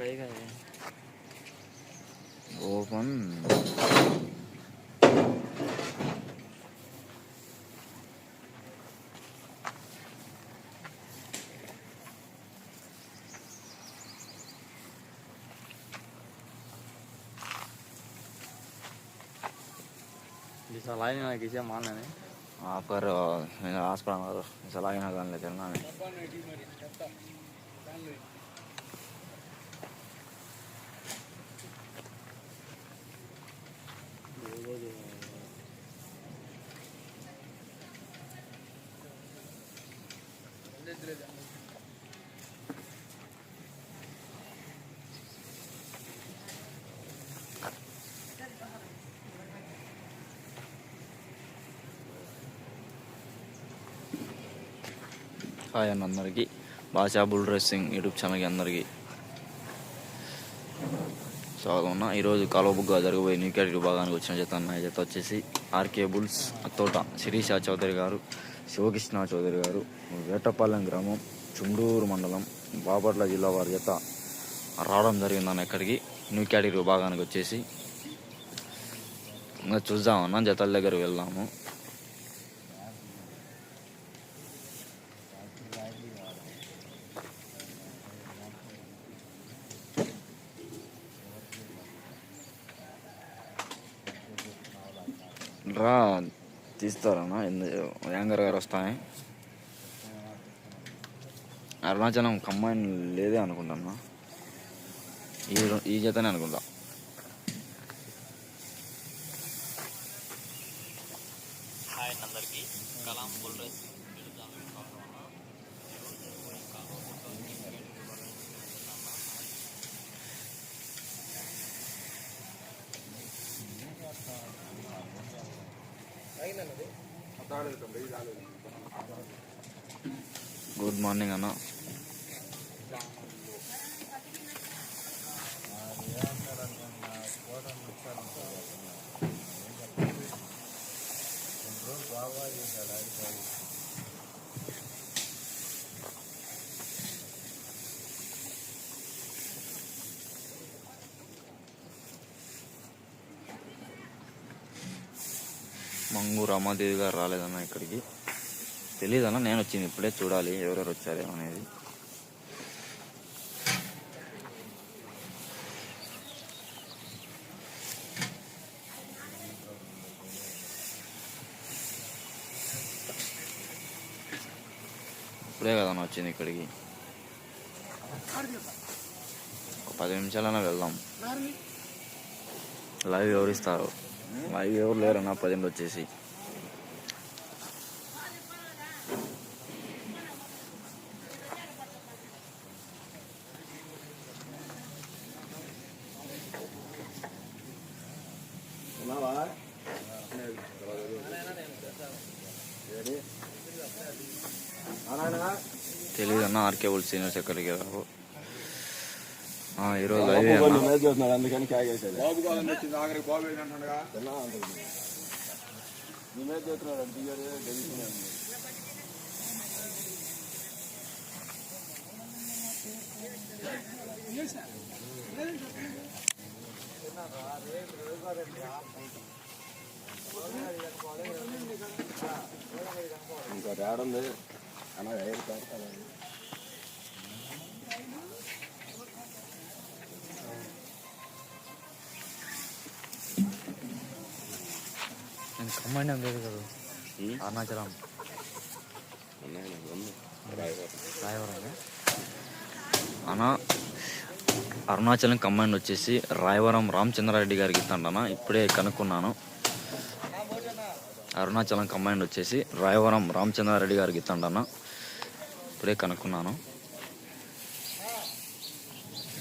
Open सलाह किसी मान लेने आप कर आस पास तो सलाह ना कर लेते ना। హాయ్ అన్న అందరికీ. బాషా బుల్ డ్రెస్సింగ్ యూట్యూబ్ ఛానల్కి అందరికీ స్వాగతం అన్న. ఈరోజు కాలువబుగ్గా న్యూ న్యూక్యాట్ విభాగానికి వచ్చిన జత అన్న. జత వచ్చేసి ఆర్కే బుల్స్ అత్తోట శిరీష చౌదరి గారు శివకృష్ణ చౌదరి గారు వేటపాలెం గ్రామం చుండూరు మండలం బాపట్ల జిల్లా వారి జత రావడం జరిగిందన్న ఇక్కడికి. న్యూ కేటగిరీ విభాగానికి వచ్చేసి ఇంకా చూద్దామన్నా జతల దగ్గర వెళ్దాము. రా తీస్తారన్నా? ఎందు- యాంగర్ గారు వస్తాయి అరుణాచలం కంబైన్ లేదే అనుకుంటాను ఈ ఈ జతనే అనుకుంటా. హాయ్ అందరికీ. Kalam bull race. Good morning అన్న. మంగు రమాదేవి గారు రాలేదన్న ఇక్కడికి. తెలియదన్న నేను వచ్చింది ఇప్పుడే చూడాలి ఎవరెవరు వచ్చారేమో అనేది. ఇప్పుడే కదన్న వచ్చింది ఇక్కడికి. ఒక పది నిమిషాలైనా వెళ్దాం. లైవ్ ఎవరు ఇస్తారు లైవ్ ఎవరు లేరన్న పదింటి వచ్చేసి తెలియదు అన్న ఆర్కేబుల్ సీనియర్స్ ఎక్కడికి రావు. ఆ, ఈరోజు లైవ్ అన్న. అందుకని ఇంకా రాడుంది. కమ్మండి లేదు కదా అరుణాచలం రాయవరం అన్న అరుణాచలం కమాండ్ వచ్చేసి రాయవరం రామచంద్రారెడ్డి గారికి ఇస్తాడన్న ఇప్పుడే కనుక్కున్నాను. అరుణాచలం కమాండ్ వచ్చేసి రాయవరం రామచంద్రారెడ్డి గారికి ఇస్తాడన్న ఇప్పుడే కనుక్కున్నాను.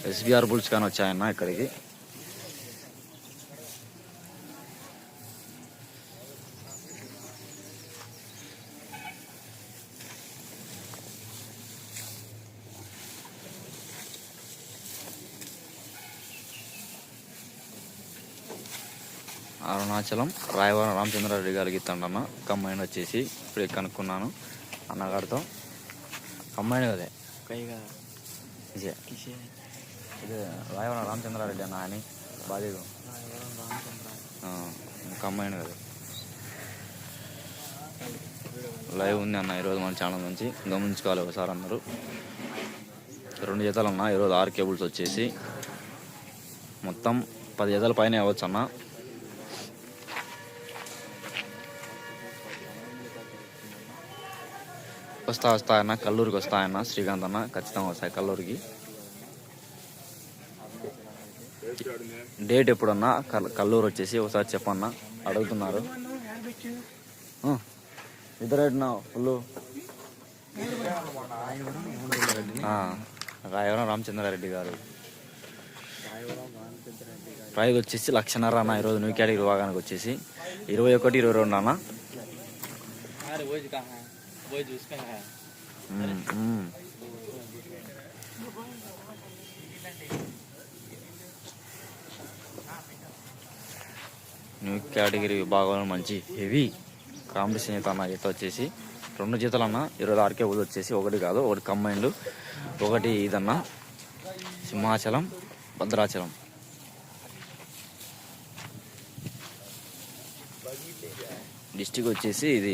ఎస్బీఆర్ బుల్స్ కానీ వచ్చాయన్న ఇక్కడికి. అరుణాచలం రాయవరం రామచంద్రారెడ్డి గారికి తండన్న కమ్మాయిని వచ్చేసి ఇప్పుడే కనుక్కున్నాను అన్నగారితో. కమ్మాయిని కదే కైగా ఇదే రాయవరం రామచంద్రారెడ్డి అన్న అని బాధ్యత కంబైన్ కదా లైవ్ ఉంది అన్న ఈరోజు మన ఛానల్ నుంచి గమనించుకోవాలి ఒకసారి అందరూ రెండు జతలు అన్న ఈరోజు ఆరు కేబుల్స్ వచ్చేసి మొత్తం పది జతల పైన అవ్వచ్చు అన్న వస్తా వస్తా అన్న కల్లూరికి వస్తాయన్న శ్రీకాంత్ అన్న ఖచ్చితంగా వస్తాయి కల్లూరికి. డేట్ ఎప్పుడన్నా? కల్- కల్లూరు వచ్చేసి ఒకసారి చెప్పన్న అడుగుతున్నారు. ఆ, ఇద్దరు ఎట్టినావు ఫుల్ రాయవరం రామచంద్రారెడ్డి గారు. ప్రైజ్ వచ్చేసి లక్షన్నర అన్న ఈరోజు న్యూ కేటగిరీ విభాగానికి వచ్చేసి. ఇరవై ఒకటి ఇరవై రెండు అన్న. పోయి చూసుకోండి న్యూ కేటగిరీ విభాగంలో మంచి హెవీ కాంపిటీషన్ అయితే అన్న ఈత వచ్చేసి రెండు జీతాలన్నా అన్న ఇరవై ఆరుకే కేబుల్ వచ్చేసి ఒకటి కాదు ఒకటి కంబైన్డ్ ఒకటి ఇదన్న సింహాచలం భద్రాచలం. డిస్టిక్ వచ్చేసి ఇది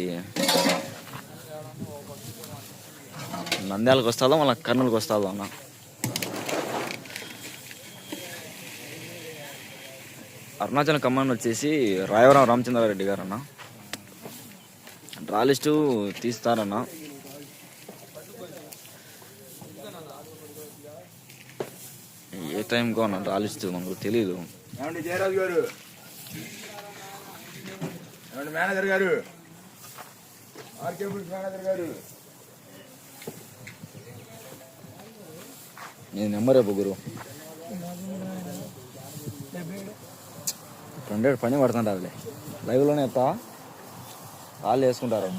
నంద్యాలకు వస్తుందో మళ్ళీ కర్నూలుకి వస్తుందో అన్న? అరుణాచలం కమాండ్ వచ్చేసి రాయవరం రామచంద్రారెడ్డి గారు అన్న. Draw list తీస్తారన్న. ఏ టైంకో అన్న డ్రా లిస్టు మనకు తెలియదు జయరాజు గారు? మేనేజర్ గారు? ఆర్కే మేనేజర్ గారు? నీ నెంబర్ రేపు గురు. హండ్రెడ్ పని పడుతుంటారులే. లైవ్లోనే ఎత్తా. వాళ్ళు వేసుకుంటారు.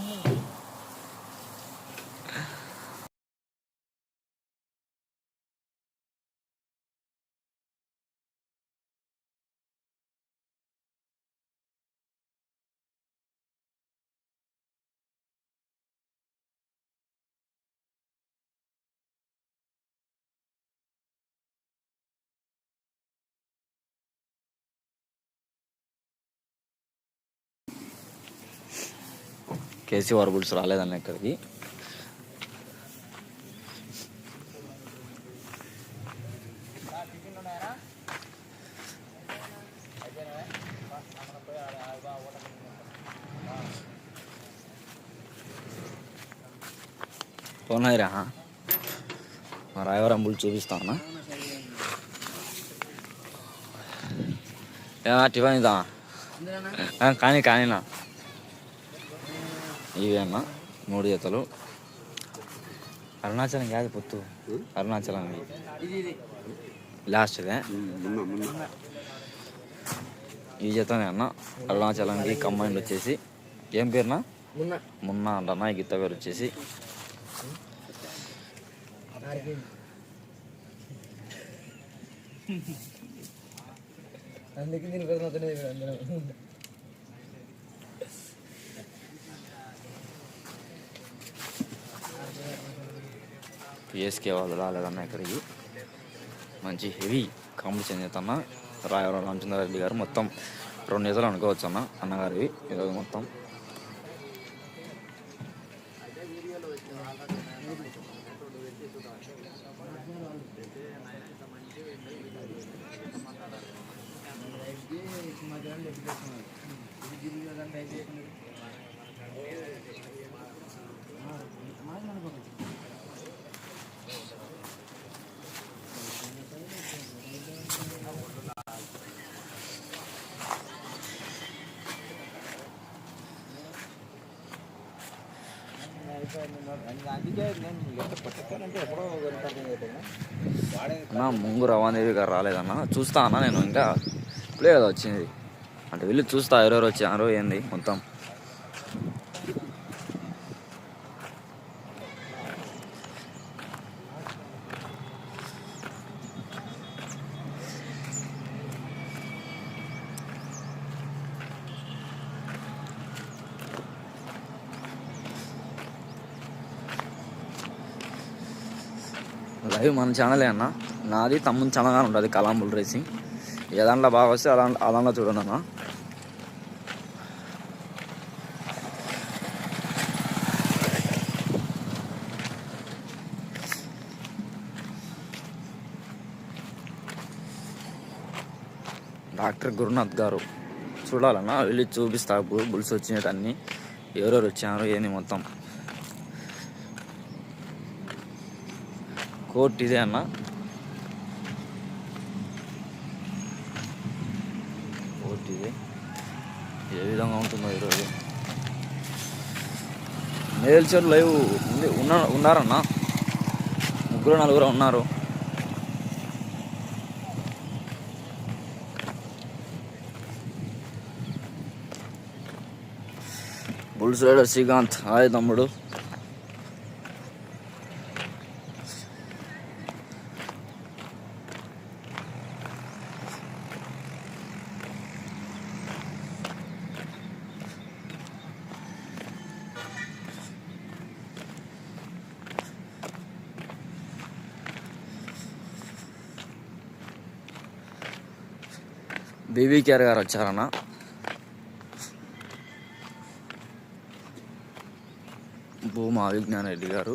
కేసీఆర్ బుల్స్ రాలేదన్న ఇక్కడికి. ఉన్నాయిరా మా రాయవరం బుల్ చూపిస్తానా? అన్న టిఫిన్ ఇద్దామా? కానీ కానీనా ఇవి అన్న మూడు జతలు. అరుణాచలం కాదు పొత్తు. అరుణాచలం ఇవి. లాస్ట్ ఇదే. ఈ జతనే అన్న. అరుణాచలంకి కంబైండ్ వచ్చేసి. ఏం పేరునా? మున్నా. అంటన్నా ఈ గిత్త పేరు వచ్చేసి. అందుకే దీని కోసం ఏఎస్కే వాళ్ళు రాలేదన్న ఇక్కడికి మంచి హెవీ కాంపిటీషన్ చేతన్న రాయవరం రామచంద్రారెడ్డి గారు మొత్తం రెండు జతలు అనుకోవచ్చు అన్న అన్నగారివి. ఈరోజు మొత్తం. అన్న ముంగు రవాణదేవి గారు రాలేదన్న. చూస్తా అన్న నేను ఇంకా. ఇప్పుడే కదా వచ్చింది. అంటే వెళ్ళి చూస్తా ఎవరెవరు వచ్చారో ఏంది మొత్తం. లైవ్ మన ఛానలే అన్న. నాది తమ్ముని చల్లగా ఉంటుంది కలాంబుల్ రేసింగ్ ఏ దాంట్లో బాగా వస్తే అలా అలా చూడండి అన్న. డాక్టర్ గురునాథ్ గారు. చూడాలన్నా వెళ్ళి చూపిస్తా బుల్స్ వచ్చినట్టు అన్ని ఎవరెవరు వచ్చారు ఏంది మొత్తం. కోర్ట్ ఇదే అన్న. కోర్ట్ ఇదే. ఏ విధంగా ఉంటుందో ఈరోజు. మేల్చర్ లైవ్. ఉంది ఉన్న ఉన్నారన్న. ముగ్గురు నలుగురు ఉన్నారు. Bulls rider Srikanth. హాయ్ తమ్ముడు. బేబీ కేర్ గారు వచ్చారన్న. భూమా అభిజ్ఞాన్ రెడ్డి గారు.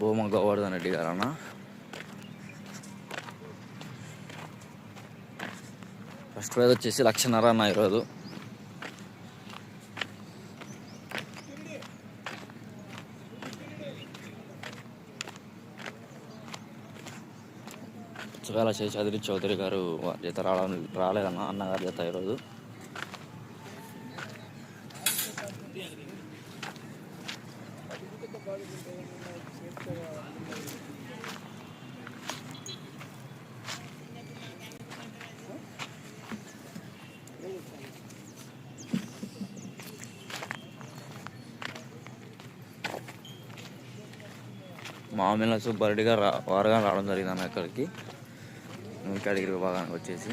భూమా గోవర్ధన్ రెడ్డి గారు అన్న ఫస్ట్ ప్రైజ్ వచ్చేసి లక్షన్నర అన్న ఈరోజు. సుగాల శేషాద్రి చౌదరి గారు వారి జత రావడం రాలేదన్న అన్నగారి జత ఈరోజు. మామిళ్ళ సుబ్బారెడ్డి గారు రా- వారుగా రావడం జరిగింది అన్న ఇక్కడికి. కేటగిరీ విభాగానికి వచ్చేసి.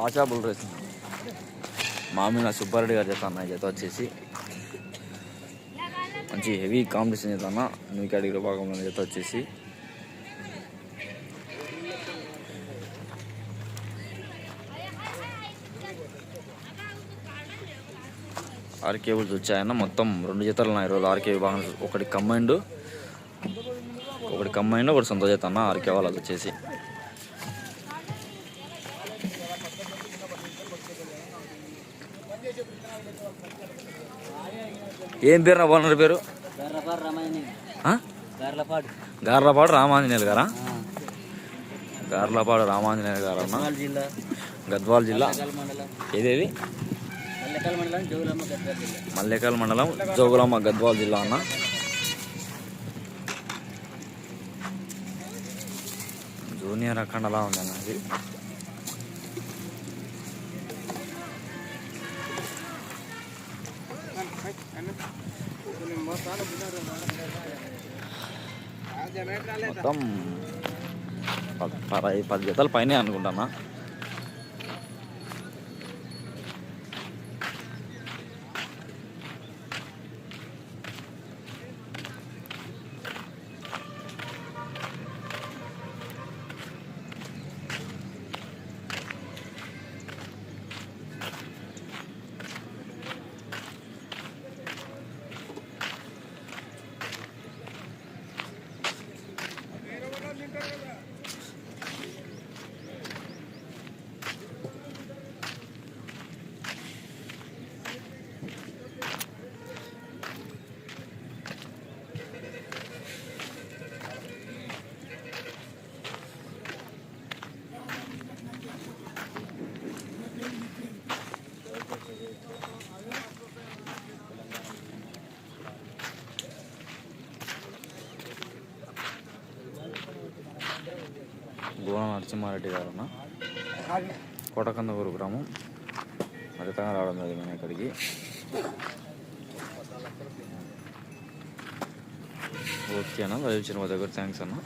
బాషా బుల్ రేసింగ్ మామిన సుబ్బారెడ్డి గారి చేత అన్న చేత జత వచ్చేసి మంచి హెవీ కాంపిటీషన్ చేత అన్న న్యూ కేటగిరీ భాగంలో జత వచ్చేసి. ఆరు కేబుల్స్ వచ్చాయన్న మొత్తం రెండు జతలు ఉన్నాయి ఈరోజు ఆర్కే విభాగం ఒకటి కంబైండ్ ఒకటి కంబైండ్ ఒకటి సొంత చేత అన్న ఆర్కే వాళ్ళది వచ్చేసి. ఏం పేరు నా ఓనర్ పేరు? గార్లపాడు రామాంజనేయులు. గారా? గార్లపాడు రామాంజనేయులు గారు అన్న? గద్వాల జిల్లా. మల్లెకాల మండలం. ఏదేది మల్లెకాల మండలం జోగులమ్మ గద్వాల జిల్లా. మల్లేకల్ మండలం జోగులమ్మ గద్వాల జిల్లా అన్న? జూనియర్ అఖండలా ఉందన్న అది. మొత్తం పది పది జతల పైనే అనుకుంటానా? గోన నరసింహారెడ్డి గారు అన్న కోటకందగూరు గ్రామం. మరితంగా రావడం జరిగింది ఇక్కడికి. ఓకే అన్న లైవ్ ఇచ్చిన మా దగ్గర థ్యాంక్స్ అన్న.